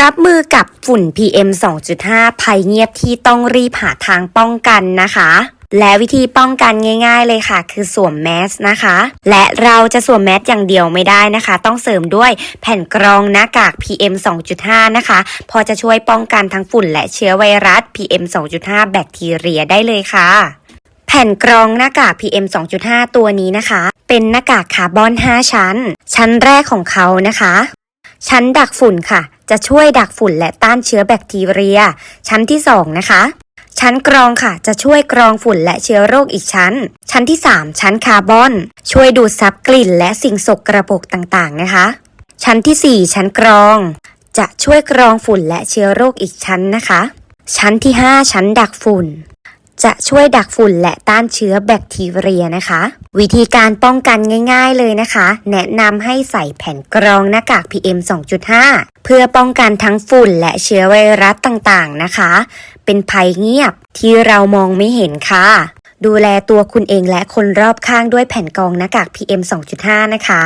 รับมือกับฝุ่น PM 2.5 ภัยเงียบที่ต้องรีบหาทางป้องกันนะคะ และวิธีป้องกันง่าย ๆ เลยค่ะ คือสวมแมสนะคะ และเราจะสวมแมสอย่างเดียวไม่ได้นะคะ ต้องเสริมด้วยแผ่นกรองหน้ากาก PM 2.5 นะคะ พอจะช่วยป้องกันทั้งฝุ่นและเชื้อไวรัส PM 2.5 แบคทีเรียได้เลยค่ะแผ่นกรองหน้ากาก PM 2.5 ตัวนี้นะคะ เป็นหน้ากากคาร์บอน 5 ชั้น ชั้นแรกของเขานะคะ ชั้นดักฝุ่นค่ะ จะช่วยดักฝุ่นและต้านเชื้อแบคทีเรีย ชั้นที่ 2 นะคะ ชั้นกรองค่ะ จะช่วยกรองฝุ่นและเชื้อโรคอีกชั้น ชั้นที่ 3 ชั้นคาร์บอน ช่วยดูดซับกลิ่น และสิ่งสกรปรกต่างๆนะคะ ชั้นทีสี่ 4 ชั้นกรอง จะช่วยกรองฝุ่นและเชื้อโรคอีกชั้นนะคะ ชั้นที่ 5 ชั้นดักฝุ่น จะช่วยดักฝุ่นและต้านเชื้อแบคทีเรียนะคะ วิธีการป้องกันง่ายๆเลยนะคะ แนะนำให้ใส่แผ่นกรองหน้ากาก PM 2.5 เพื่อป้องกันทั้งฝุ่นและเชื้อไวรัสต่างๆนะคะ เป็นภัยเงียบที่เรามองไม่เห็นค่ะ ดูแลตัวคุณเองและคนรอบข้างด้วยแผ่นกรองหน้ากาก PM 2.5 นะคะ